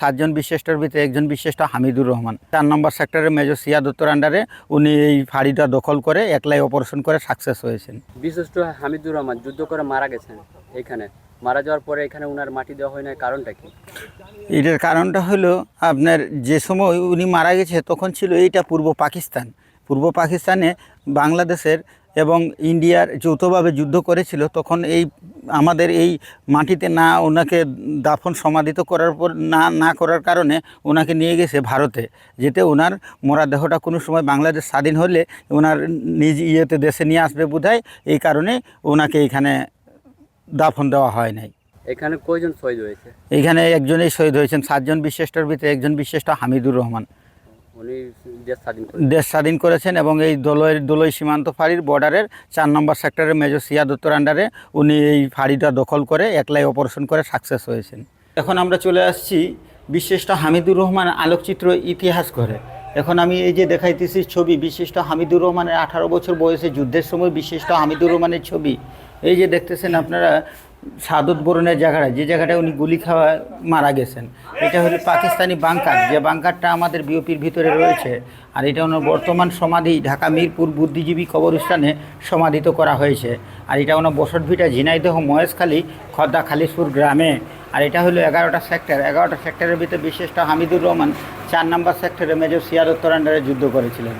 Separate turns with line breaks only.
সাতজন বিশিষ্টর ভিতরে একজন বিশিষ্ট হামিদুর রহমান। চার নম্বর সেক্টরের মেজর সিয়া দত্তর আন্ডারে উনি এই ফাঁড়িটা দখল করে একলাই অপারেশন করে সাকসেস হয়েছেন।
বিশিষ্ট হামিদুর রহমান যুদ্ধ করে মারা গেছেন এখানে। মারা যাওয়ার পরে এখানে উনার মাটি দেওয়া হয় না কারণটা কি?
এটার কারণটা হলো আপনার যে সময় উনি মারা গেছে তখন ছিল এইটা পূর্ব পাকিস্তান। পূর্ব পাকিস্তানে বাংলাদেশের এবং ইন্ডিয়ার যৌথভাবে যুদ্ধ করেছিল তখন এই আমাদের এই মাটিতে না ওনাকে দাফন সমাধিত করার পর না না করার কারণে ওনাকে নিয়ে গেছে ভারতে। যেতে ওনার মরা দেহটা কোনো সময় বাংলাদেশ স্বাধীন হলে ওনার নিজ ইয়েতে দেশে নিয়ে আসবে বোধহয় এই কারণে ওনাকে এখানে দাফন দেওয়া হয় নাই।
এখানে কয়জন শহীদ হয়েছে?
এখানে একজনেই শহীদ হয়েছেন সাতজন বিশিষ্টর ভিতরে একজন বিশিষ্ট হামিদুর রহমান।
উনি দেশ স্বাধীন
দেশ স্বাধীন করেছেন এবং এই দোলই দোলই সীমান্ত ফাঁড়ির বর্ডারের চার নম্বর সেক্টরের মেজর সিয়া দত্তর আন্ডারে উনি এই ফাঁড়িটা দখল করে একলাই অপারেশন করে সাকসেস হয়েছেন। এখন আমরা চলে আসছি বিশিষ্ট হামিদুর রহমান আলোকচিত্র ইতিহাস ঘরে। এখন আমি এই যে দেখাইতেছি ছবি, বিশিষ্ট হামিদুর রহমানের আঠারো বছর বয়সে যুদ্ধের সময় বিশিষ্ট হামিদুর রহমানের ছবি। এই যে দেখতেছেন আপনারা সাদত বরণের জায়গাটা, যে জায়গাটায় উনি গুলি খাওয়া মারা গেছেন, এটা হলো পাকিস্তানি বাংকার, যে বাংকারটা আমাদের বিওপির ভিতরে রয়েছে, আর এটা ওনার বর্তমান সমাধি, ঢাকা মিরপুর বুদ্ধিজীবী কবরস্থানে সমাধিত করা হয়েছে, আর এটা ওনার বসতভিটা, ঝিনাইদহ, মহেশখালী খদ্দা খালিশপুর গ্রামে, আর এটা হলো এগারোটা সেক্টর, এগারোটা সেক্টরের ভিতরে বিশিষ্ট হামিদুর রহমান চার নম্বর সেক্টরে মেজর সিয়াদত্তর আন্ডারে যুদ্ধ করেছিলেন।